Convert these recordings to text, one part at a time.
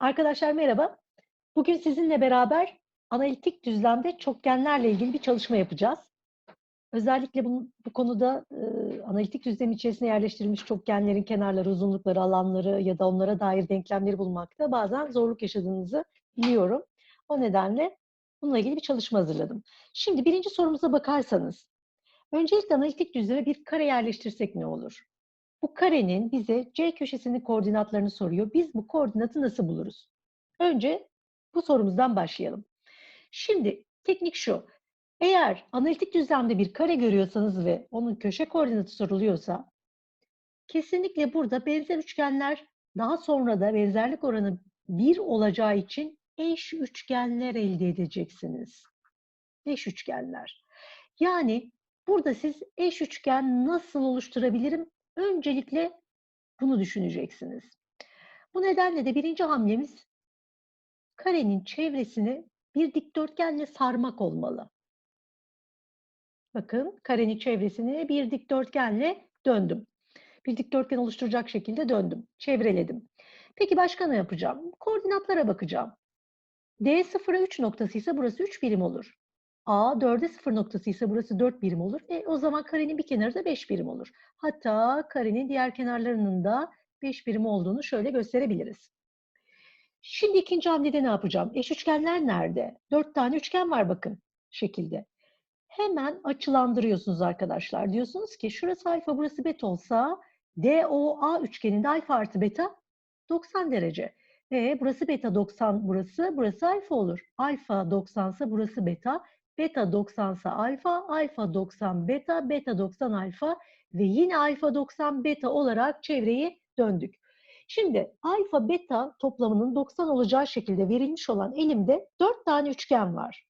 Arkadaşlar merhaba. Bugün sizinle beraber analitik düzlemde çokgenlerle ilgili bir çalışma yapacağız. Özellikle bu, bu konuda e, analitik düzlem içerisine yerleştirilmiş çokgenlerin kenarları, uzunlukları, alanları ya da onlara dair denklemleri bulmakta bazen zorluk yaşadığınızı biliyorum. O nedenle bununla ilgili bir çalışma hazırladım. Şimdi birinci sorumuza bakarsanız, öncelikle analitik düzleme bir kare yerleştirsek ne olur? Bu karenin bize C köşesinin koordinatlarını soruyor. Biz bu koordinatı nasıl buluruz? Önce bu sorumuzdan başlayalım. Şimdi teknik şu. Eğer analitik düzlemde bir kare görüyorsanız ve onun köşe koordinatı soruluyorsa kesinlikle burada benzer üçgenler daha sonra da benzerlik oranı 1 olacağı için eş üçgenler elde edeceksiniz. Eş üçgenler. Yani burada siz eş üçgen nasıl oluşturabilirim Öncelikle bunu düşüneceksiniz. Bu nedenle de birinci hamlemiz karenin çevresini bir dikdörtgenle sarmak olmalı. Bakın karenin çevresini bir dikdörtgenle döndüm. Bir dikdörtgen oluşturacak şekilde döndüm. Çevreledim. Peki başka ne yapacağım? Koordinatlara bakacağım. D 0'a 3 noktası ise burası 3 birim olur. A 4'e 0 noktası ise burası 4 birim olur. E, o zaman karenin bir kenarı da 5 birim olur. Hatta karenin diğer kenarlarının da 5 birim olduğunu şöyle gösterebiliriz. Şimdi ikinci hamlede ne yapacağım? Eş üçgenler nerede? 4 tane üçgen var bakın şekilde. Hemen açılandırıyorsunuz arkadaşlar. Diyorsunuz ki şurası alfa burası beta olsa DOA üçgeninde alfa artı beta 90 derece. E, burası beta 90 burası, burası alfa olur. Alfa 90 ise burası beta. Beta 90 ise alfa, alfa 90 beta, beta 90 alfa ve yine alfa 90 beta olarak çevreyi döndük. Şimdi alfa beta toplamının 90 olacağı şekilde verilmiş olan elimde 4 tane üçgen var.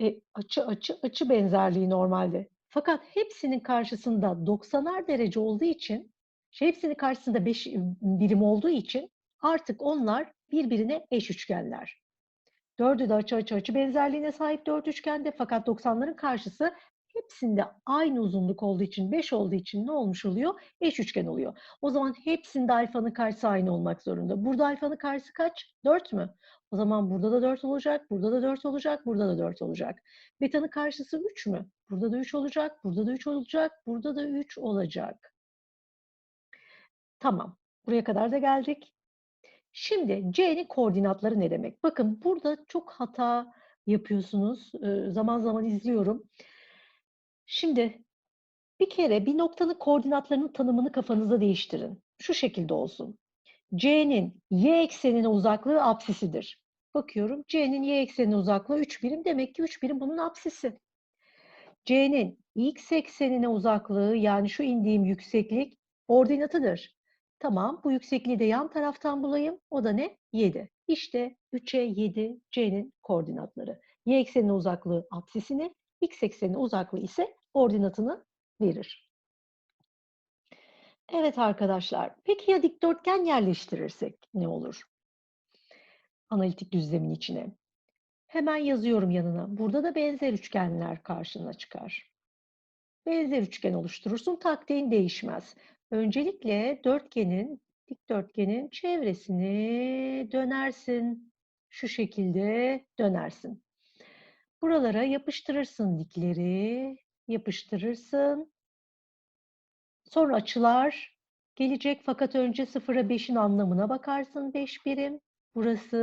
E, açı açı açı benzerliği normalde. Fakat hepsinin karşısında 90'ar derece olduğu için, şey hepsinin karşısında 5 birim olduğu için artık onlar birbirine eş üçgenler. Dördü de açı açı açı benzerliğine sahip dört üçgende fakat 90'ların karşısı hepsinde aynı uzunluk olduğu için 5 olduğu için ne olmuş oluyor? Eş üçgen oluyor. O zaman hepsinde alfanın karşısı aynı olmak zorunda. Burada alfanın karşısı kaç? 4 mü? O zaman burada da 4 olacak, burada da 4 olacak, burada da 4 olacak. Beta'nın karşısı 3 mü? Burada da 3 olacak, burada da 3 olacak, burada da 3 olacak. Tamam. Buraya kadar da geldik. Şimdi C'nin koordinatları ne demek? Bakın burada çok hata yapıyorsunuz. zaman zaman izliyorum. Şimdi bir kere bir noktanın koordinatlarının tanımını kafanızda değiştirin. Şu şekilde olsun. C'nin y eksenine uzaklığı apsisidir. Bakıyorum C'nin y eksenine uzaklığı 3 birim. Demek ki 3 birim bunun apsisi. C'nin x eksenine uzaklığı yani şu indiğim yükseklik ordinatıdır. Tamam bu yüksekliği de yan taraftan bulayım. O da ne? 7. İşte 3'e 7 C'nin koordinatları. Y eksenine uzaklığı apsisini, x eksenine uzaklığı ise ordinatını verir. Evet arkadaşlar. Peki ya dikdörtgen yerleştirirsek ne olur? Analitik düzlemin içine. Hemen yazıyorum yanına. Burada da benzer üçgenler karşına çıkar. Benzer üçgen oluşturursun. Taktiğin değişmez. Öncelikle dörtgenin, dikdörtgenin çevresini dönersin. Şu şekilde dönersin. Buralara yapıştırırsın dikleri, yapıştırırsın. Sonra açılar gelecek fakat önce 0'a 5'in anlamına bakarsın 5 birim. Burası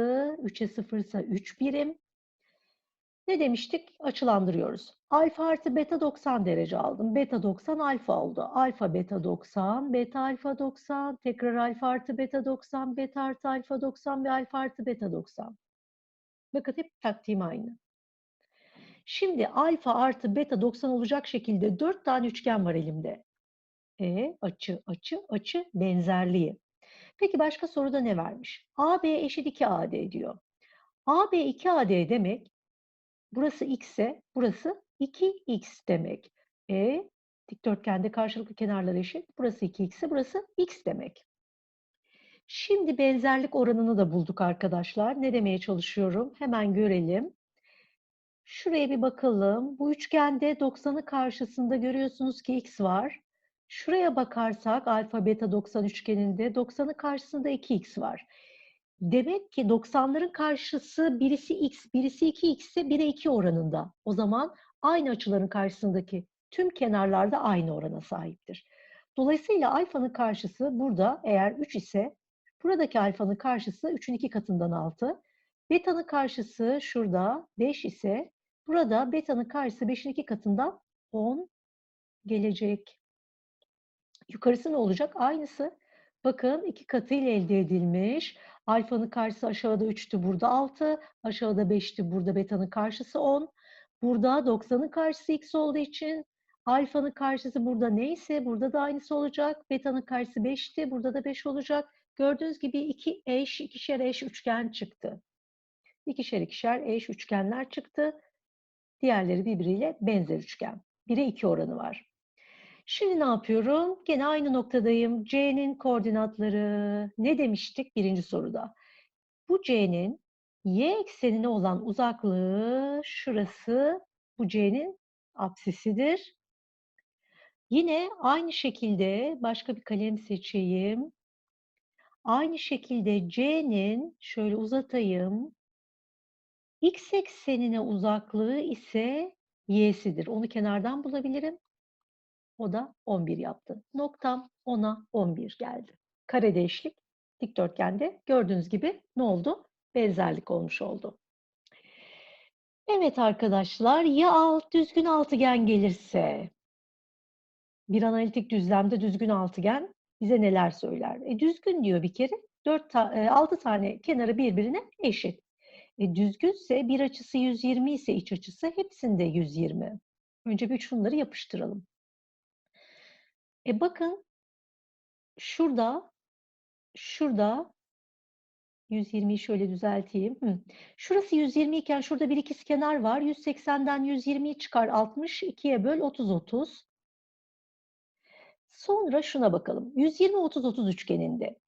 3'e 0 ise 3 birim. Ne demiştik? Açılandırıyoruz. Alfa artı beta 90 derece aldım. Beta 90 alfa oldu. Alfa beta 90, beta alfa 90, tekrar alfa artı beta 90, beta artı alfa 90 ve alfa artı beta 90. Bakın hep taktiğim aynı. Şimdi alfa artı beta 90 olacak şekilde 4 tane üçgen var elimde. E, açı, açı, açı benzerliği. Peki başka soruda ne vermiş? AB eşit 2AD diyor. AB 2AD demek Burası x ise burası 2x demek. E dikdörtgende karşılıklı kenarlar eşit. Burası 2x ise burası x demek. Şimdi benzerlik oranını da bulduk arkadaşlar. Ne demeye çalışıyorum? Hemen görelim. Şuraya bir bakalım. Bu üçgende 90'ı karşısında görüyorsunuz ki x var. Şuraya bakarsak alfa beta 90 üçgeninde 90'ın karşısında 2x var. Demek ki 90'ların karşısı birisi x, birisi 2x ise 1'e 2 oranında. O zaman aynı açıların karşısındaki tüm kenarlarda aynı orana sahiptir. Dolayısıyla alfanın karşısı burada eğer 3 ise buradaki alfanın karşısı 3'ün 2 katından 6. Beta'nın karşısı şurada 5 ise burada beta'nın karşısı 5'in 2 katından 10 gelecek. Yukarısı ne olacak? Aynısı. Bakın iki katı ile elde edilmiş. Alfanın karşısı aşağıda 3'tü, burada 6. Aşağıda 5'ti, burada beta'nın karşısı 10. Burada 90'ın karşısı x olduğu için alfanın karşısı burada neyse burada da aynısı olacak. Beta'nın karşısı 5'ti, burada da 5 olacak. Gördüğünüz gibi iki eş, ikişer eş üçgen çıktı. İkişer ikişer eş üçgenler çıktı. Diğerleri birbiriyle benzer üçgen. 1'e 2 oranı var. Şimdi ne yapıyorum? Gene aynı noktadayım. C'nin koordinatları ne demiştik birinci soruda? Bu C'nin y eksenine olan uzaklığı şurası bu C'nin apsisidir. Yine aynı şekilde başka bir kalem seçeyim. Aynı şekilde C'nin şöyle uzatayım. X eksenine uzaklığı ise y'sidir. Onu kenardan bulabilirim. O da 11 yaptı. Noktam 10'a 11 geldi. Karede eşlik dikdörtgende gördüğünüz gibi ne oldu? Benzerlik olmuş oldu. Evet arkadaşlar ya alt düzgün altıgen gelirse bir analitik düzlemde düzgün altıgen bize neler söyler? E, düzgün diyor bir kere. 4 ta, e, 6 tane kenarı birbirine eşit. E, düzgünse bir açısı 120 ise iç açısı hepsinde 120. Önce bir şunları yapıştıralım. E bakın şurada şurada 120'yi şöyle düzelteyim. Hı. Şurası 120 iken şurada bir ikiz kenar var. 180'den 120'yi çıkar 60. 2'ye böl 30 30. Sonra şuna bakalım. 120 30 30 üçgeninde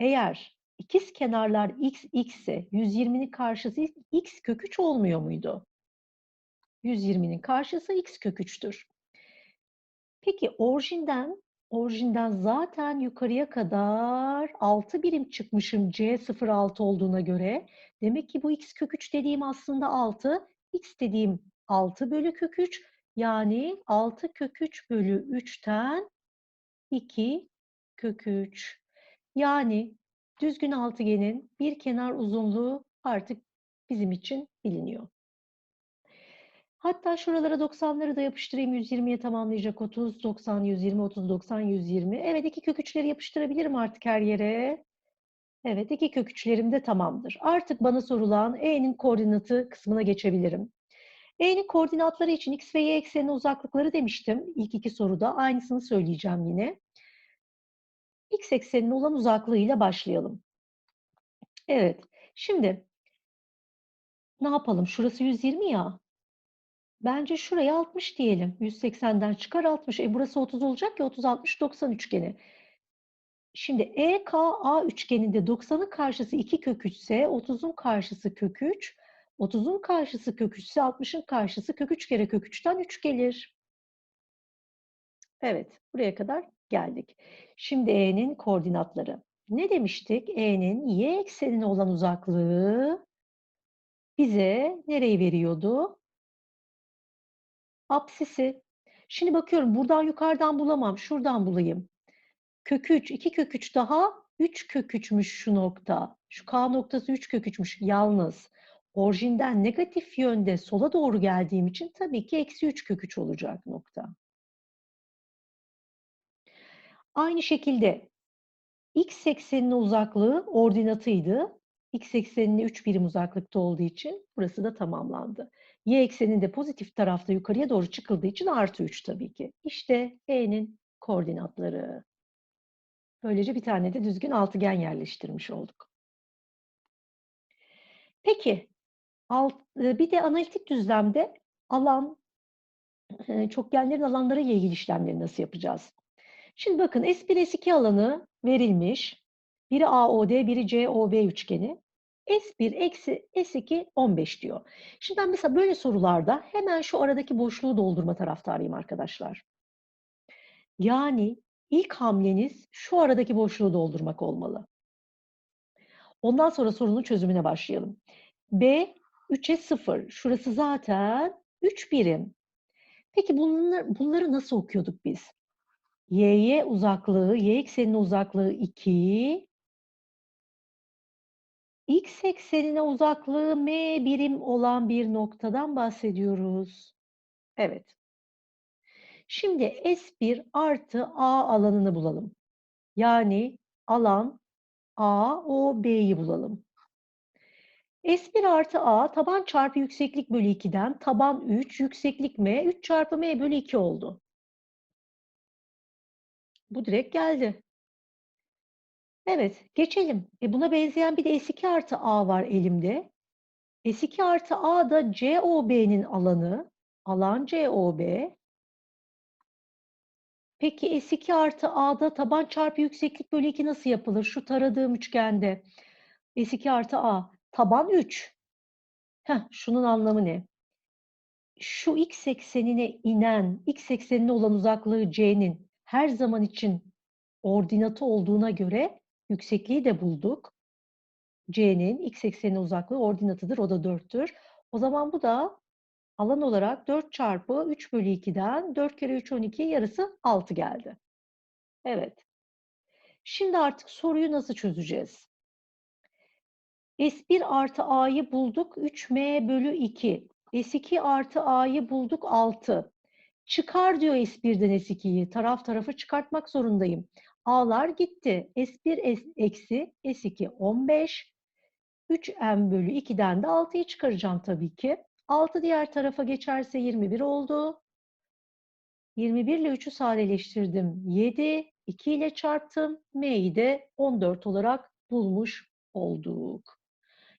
eğer ikiz kenarlar x x ise 120'nin karşısı x kök 3 olmuyor muydu? 120'nin karşısı x kök 3'tür. Peki orijinden orijinden zaten yukarıya kadar 6 birim çıkmışım C06 olduğuna göre. Demek ki bu x kök 3 dediğim aslında 6. x dediğim 6 bölü kök 3. Yani 6 kök 3 bölü 3'ten 2 kök 3. Yani düzgün altıgenin bir kenar uzunluğu artık bizim için biliniyor. Hatta şuralara 90'ları da yapıştırayım. 120'ye tamamlayacak 30, 90, 120, 30, 90, 120. Evet iki kök üçleri yapıştırabilirim artık her yere. Evet iki kök üçlerim de tamamdır. Artık bana sorulan E'nin koordinatı kısmına geçebilirim. E'nin koordinatları için x ve y ekseninin uzaklıkları demiştim ilk iki soruda. Aynısını söyleyeceğim yine. X eksenine olan uzaklığıyla başlayalım. Evet. Şimdi ne yapalım? Şurası 120 ya. Bence şuraya 60 diyelim. 180'den çıkar 60. E burası 30 olacak ya 30 60 90 üçgeni. Şimdi EKA üçgeninde 90'ın karşısı 2 kök 3 ise 30'un karşısı kök 3. 30'un karşısı kök 3 ise 60'ın karşısı kök 3 kere kök 3'ten 3 gelir. Evet, buraya kadar geldik. Şimdi E'nin koordinatları. Ne demiştik? E'nin y eksenine olan uzaklığı bize nereyi veriyordu? Apsisi. Şimdi bakıyorum buradan yukarıdan bulamam. Şuradan bulayım. Kök 3, 2 kök 3 daha 3 kök 3'müş şu nokta. Şu K noktası 3 kök 3'müş. Yalnız orijinden negatif yönde sola doğru geldiğim için tabii ki eksi 3 kök 3 olacak nokta. Aynı şekilde x ekseninin uzaklığı ordinatıydı. X eksenine 3 birim uzaklıkta olduğu için burası da tamamlandı. Y ekseninde pozitif tarafta yukarıya doğru çıkıldığı için artı 3 tabii ki. İşte E'nin koordinatları. Böylece bir tane de düzgün altıgen yerleştirmiş olduk. Peki, e, bir de analitik düzlemde alan, e, çokgenlerin alanları ile ilgili işlemleri nasıl yapacağız? Şimdi bakın S1, S2 alanı verilmiş. Biri AOD, biri COB üçgeni. S1 eksi S2 15 diyor. Şimdi ben mesela böyle sorularda hemen şu aradaki boşluğu doldurma taraftarıyım arkadaşlar. Yani ilk hamleniz şu aradaki boşluğu doldurmak olmalı. Ondan sonra sorunun çözümüne başlayalım. B 3'e 0. Şurası zaten 3 birim. Peki bunları, bunları nasıl okuyorduk biz? Y'ye uzaklığı, y eksenine uzaklığı 2. X eksenine uzaklığı m birim olan bir noktadan bahsediyoruz. Evet. Şimdi S1 artı A alanını bulalım. Yani alan A, O, B'yi bulalım. S1 artı A taban çarpı yükseklik bölü 2'den taban 3, yükseklik M, 3 çarpı M bölü 2 oldu. Bu direkt geldi. Evet, geçelim. E buna benzeyen bir de S2 artı A var elimde. S2 artı A da COB'nin alanı. Alan COB. Peki S2 artı A'da taban çarpı yükseklik bölü 2 nasıl yapılır? Şu taradığım üçgende. S2 artı A. Taban 3. Heh, şunun anlamı ne? Şu x eksenine inen, x eksenine olan uzaklığı c'nin her zaman için ordinatı olduğuna göre yüksekliği de bulduk. c'nin x eksenine uzaklığı ordinatıdır, o da 4'tür. O zaman bu da alan olarak 4 çarpı 3 bölü 2'den 4 kere 3 12 yarısı 6 geldi. Evet. Şimdi artık soruyu nasıl çözeceğiz? S1 artı A'yı bulduk 3M bölü 2. S2 artı A'yı bulduk 6. Çıkar diyor S1'den S2'yi. Taraf tarafı çıkartmak zorundayım. A'lar gitti. S1 eksi S2 15. 3M bölü 2'den de 6'yı çıkaracağım tabii ki. 6 diğer tarafa geçerse 21 oldu. 21 ile 3'ü sadeleştirdim. 7, 2 ile çarptım. M'yi de 14 olarak bulmuş olduk.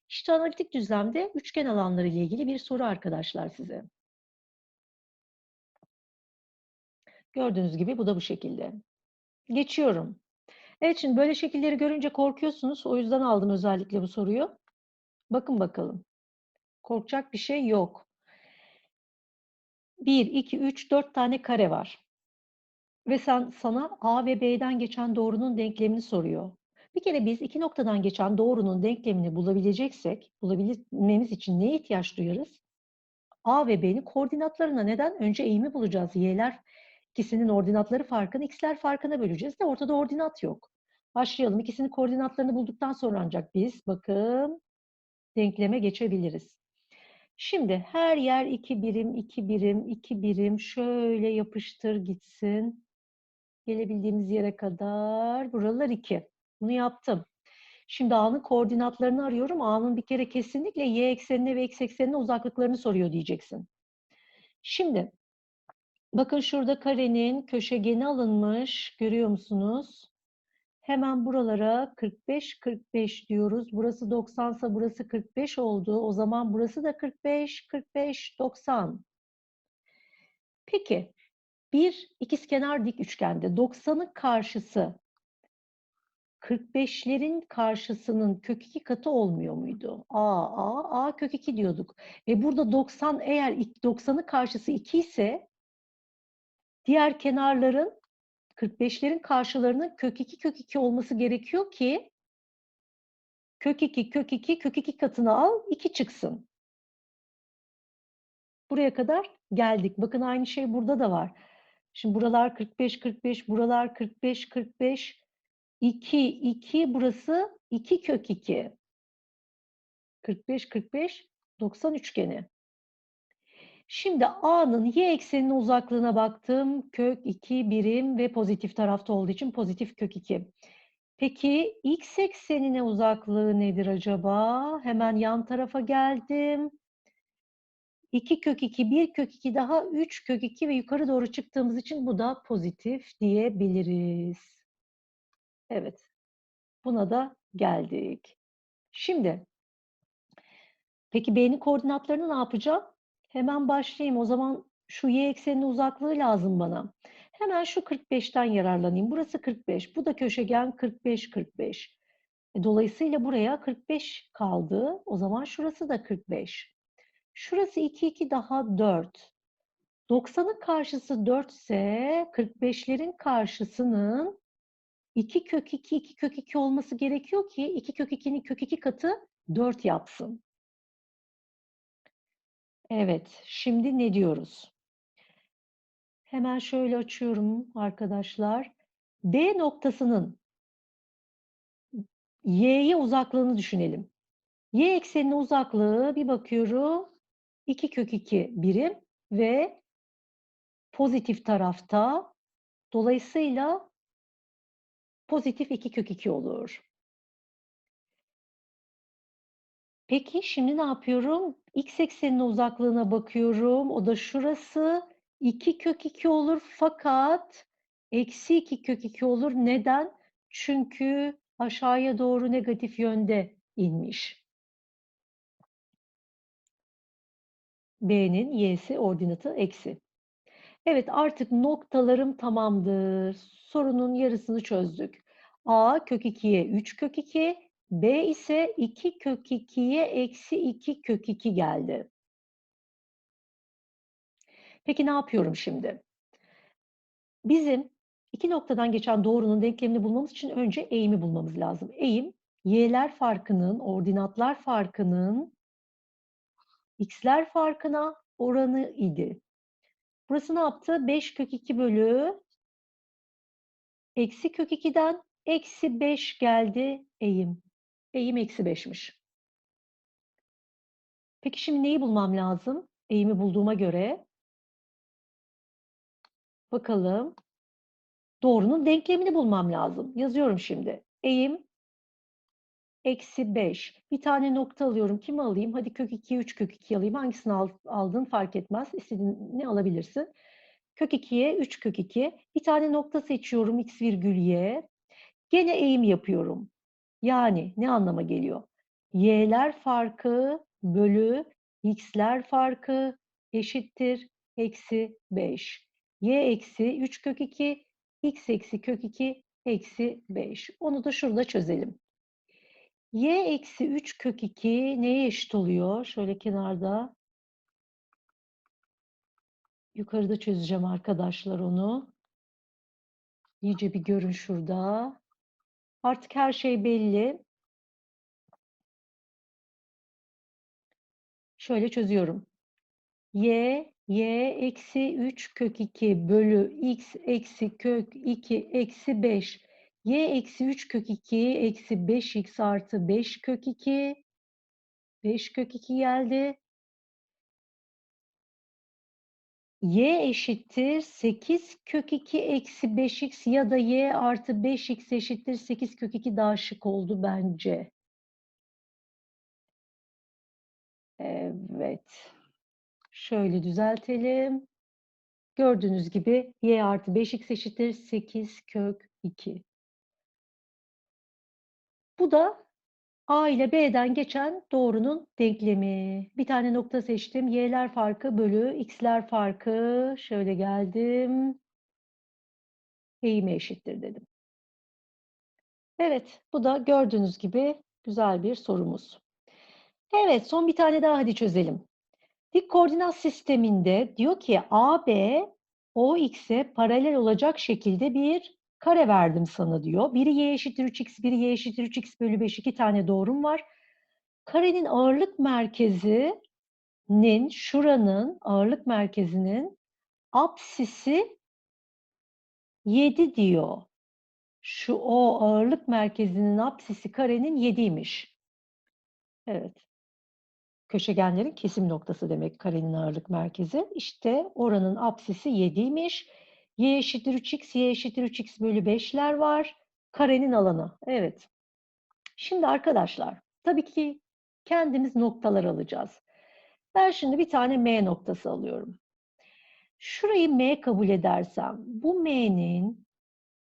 İşte analitik düzlemde üçgen alanları ile ilgili bir soru arkadaşlar size. Gördüğünüz gibi bu da bu şekilde. Geçiyorum. Evet şimdi böyle şekilleri görünce korkuyorsunuz. O yüzden aldım özellikle bu soruyu. Bakın bakalım. Korkacak bir şey yok. 1, 2, 3, 4 tane kare var. Ve sen sana A ve B'den geçen doğrunun denklemini soruyor. Bir kere biz iki noktadan geçen doğrunun denklemini bulabileceksek, bulabilmemiz için neye ihtiyaç duyarız? A ve B'nin koordinatlarına neden? Önce eğimi bulacağız. Y'ler ikisinin ordinatları farkını, x'ler farkına böleceğiz de ortada ordinat yok. Başlayalım. İkisinin koordinatlarını bulduktan sonra ancak biz bakın denkleme geçebiliriz. Şimdi her yer iki birim, iki birim, iki birim şöyle yapıştır gitsin. Gelebildiğimiz yere kadar buralar iki. Bunu yaptım. Şimdi A'nın koordinatlarını arıyorum. A'nın bir kere kesinlikle Y eksenine ve X eksenine uzaklıklarını soruyor diyeceksin. Şimdi bakın şurada karenin köşegeni alınmış. Görüyor musunuz? Hemen buralara 45 45 diyoruz. Burası 90 ise burası 45 oldu. O zaman burası da 45 45 90. Peki bir ikizkenar dik üçgende 90'ın karşısı 45'lerin karşısının kök 2 katı olmuyor muydu? A, A, A kök 2 diyorduk. Ve burada 90 eğer 90'ın karşısı 2 ise diğer kenarların 45'lerin karşılarının kök 2 kök 2 olması gerekiyor ki kök 2 kök 2 kök 2 katını al 2 çıksın. Buraya kadar geldik. Bakın aynı şey burada da var. Şimdi buralar 45 45, buralar 45 45. 2 2 burası 2 kök 2. 45 45 90 üçgeni. Şimdi A'nın y ekseninin uzaklığına baktım. Kök 2 birim ve pozitif tarafta olduğu için pozitif kök 2. Peki x eksenine uzaklığı nedir acaba? Hemen yan tarafa geldim. 2 kök 2, 1 kök 2 daha 3 kök 2 ve yukarı doğru çıktığımız için bu da pozitif diyebiliriz. Evet. Buna da geldik. Şimdi peki B'nin koordinatlarını ne yapacağım? Hemen başlayayım. O zaman şu y ekseninin uzaklığı lazım bana. Hemen şu 45'ten yararlanayım. Burası 45. Bu da köşegen 45 45. E, dolayısıyla buraya 45 kaldı. O zaman şurası da 45. Şurası 2 2 daha 4. 90'ın karşısı 4 ise 45'lerin karşısının 2 kök 2, 2 kök 2 olması gerekiyor ki 2 kök 2'nin kök 2 katı 4 yapsın. Evet, şimdi ne diyoruz? Hemen şöyle açıyorum arkadaşlar. D noktasının Y'ye uzaklığını düşünelim. Y eksenine uzaklığı bir bakıyorum 2 kök 2 birim ve pozitif tarafta dolayısıyla pozitif 2 kök 2 olur. Peki şimdi ne yapıyorum? X eksenine uzaklığına bakıyorum. O da şurası. 2 kök 2 olur fakat eksi 2 kök 2 olur. Neden? Çünkü aşağıya doğru negatif yönde inmiş. B'nin y'si ordinatı eksi. Evet artık noktalarım tamamdır. Sorunun yarısını çözdük. A kök 2'ye 3 kök 2, B ise 2 kök 2'ye eksi 2 kök 2 geldi. Peki ne yapıyorum şimdi? Bizim iki noktadan geçen doğrunun denklemini bulmamız için önce eğimi bulmamız lazım. Eğim, y'ler farkının, ordinatlar farkının x'ler farkına oranı idi. Burası ne yaptı? 5 kök 2 bölü eksi kök 2'den eksi 5 geldi eğim. Eğim eksi 5'miş. Peki şimdi neyi bulmam lazım? Eğimi bulduğuma göre. Bakalım. Doğrunun denklemini bulmam lazım. Yazıyorum şimdi. Eğim eksi 5. Bir tane nokta alıyorum. Kimi alayım? Hadi kök 2, 3 kök 2 alayım. Hangisini al, aldın fark etmez. İstediğin ne alabilirsin? Kök 2'ye 3 kök 2. Bir tane nokta seçiyorum. X virgül Y. Gene eğim yapıyorum. Yani ne anlama geliyor? Y'ler farkı bölü X'ler farkı eşittir eksi 5. Y eksi 3 kök 2, X eksi kök 2 eksi 5. Onu da şurada çözelim. Y eksi 3 kök 2 neye eşit oluyor? Şöyle kenarda yukarıda çözeceğim arkadaşlar onu. İyice bir görün şurada. Artık her şey belli. Şöyle çözüyorum. Y, y eksi 3 kök 2 bölü x eksi kök 2 eksi 5. y eksi 3 kök 2 eksi 5x artı 5 kök 2. 5 kök 2 geldi. Y eşittir 8 kök 2 eksi 5x ya da y artı 5x eşittir 8 kök 2 daha şık oldu bence. Evet. Şöyle düzeltelim. Gördüğünüz gibi y artı 5x eşittir 8 kök 2. Bu da A ile B'den geçen doğrunun denklemi. Bir tane nokta seçtim. Y'ler farkı bölü X'ler farkı. Şöyle geldim. Eğime eşittir dedim. Evet, bu da gördüğünüz gibi güzel bir sorumuz. Evet, son bir tane daha hadi çözelim. Dik koordinat sisteminde diyor ki AB OX'e paralel olacak şekilde bir kare verdim sana diyor. Biri y eşittir 3x, biri y eşittir 3x bölü 5 iki tane doğrum var. Karenin ağırlık merkezinin, şuranın ağırlık merkezinin apsisi 7 diyor. Şu o ağırlık merkezinin apsisi karenin 7'ymiş. Evet. Köşegenlerin kesim noktası demek karenin ağırlık merkezi. İşte oranın apsisi 7'ymiş. Y eşittir 3x, y eşittir 3x bölü 5'ler var. Karenin alanı. Evet. Şimdi arkadaşlar, tabii ki kendimiz noktalar alacağız. Ben şimdi bir tane M noktası alıyorum. Şurayı M kabul edersem, bu M'nin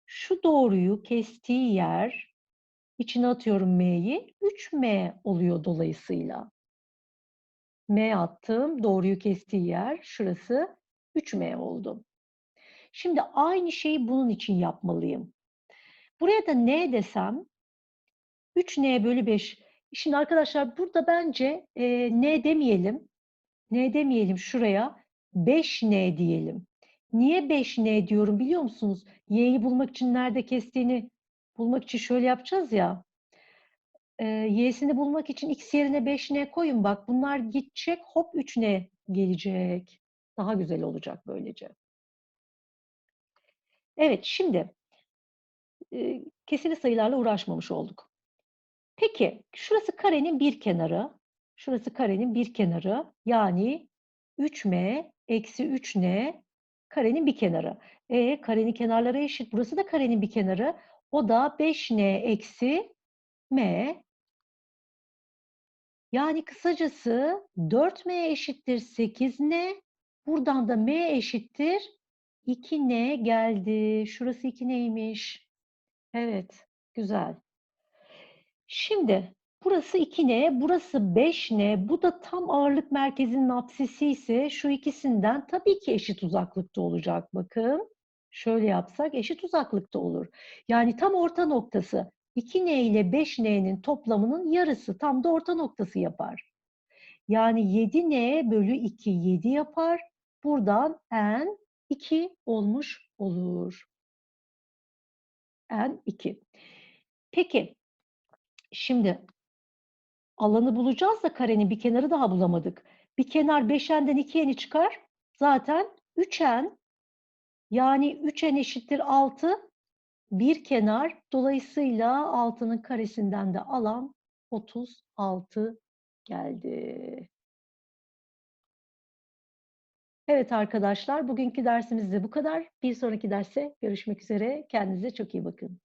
şu doğruyu kestiği yer, içine atıyorum M'yi, 3M oluyor dolayısıyla. M attım, doğruyu kestiği yer şurası 3M oldu. Şimdi aynı şeyi bunun için yapmalıyım. Buraya da N desem 3N bölü 5. Şimdi arkadaşlar burada bence e, N demeyelim. N demeyelim şuraya. 5N diyelim. Niye 5N diyorum biliyor musunuz? Y'yi bulmak için nerede kestiğini bulmak için şöyle yapacağız ya. Eee, y'sini bulmak için x yerine 5n koyun bak. Bunlar gidecek, hop 3n gelecek. Daha güzel olacak böylece. Evet, şimdi eee, kesirli sayılarla uğraşmamış olduk. Peki, şurası karenin bir kenarı. Şurası karenin bir kenarı. Yani 3m eksi 3n karenin bir kenarı. E karenin kenarları eşit. Burası da karenin bir kenarı. O da 5n eksi m. Yani kısacası 4m eşittir 8n. Buradan da m eşittir 2n geldi. Şurası 2n'ymiş. Evet, güzel. Şimdi burası 2n, burası 5n. Bu da tam ağırlık merkezinin apsisi ise şu ikisinden tabii ki eşit uzaklıkta olacak. Bakın şöyle yapsak eşit uzaklıkta olur. Yani tam orta noktası 2n ile 5n'nin toplamının yarısı tam da orta noktası yapar. Yani 7n bölü 2 7 yapar. Buradan n 2 olmuş olur. n 2. Peki Şimdi alanı bulacağız da karenin bir kenarı daha bulamadık. Bir kenar 5n'den 2n'yi çıkar. Zaten 3n yani 3n eşittir 6 bir kenar. Dolayısıyla 6'nın karesinden de alan 36 geldi. Evet arkadaşlar bugünkü dersimiz de bu kadar. Bir sonraki derse görüşmek üzere. Kendinize çok iyi bakın.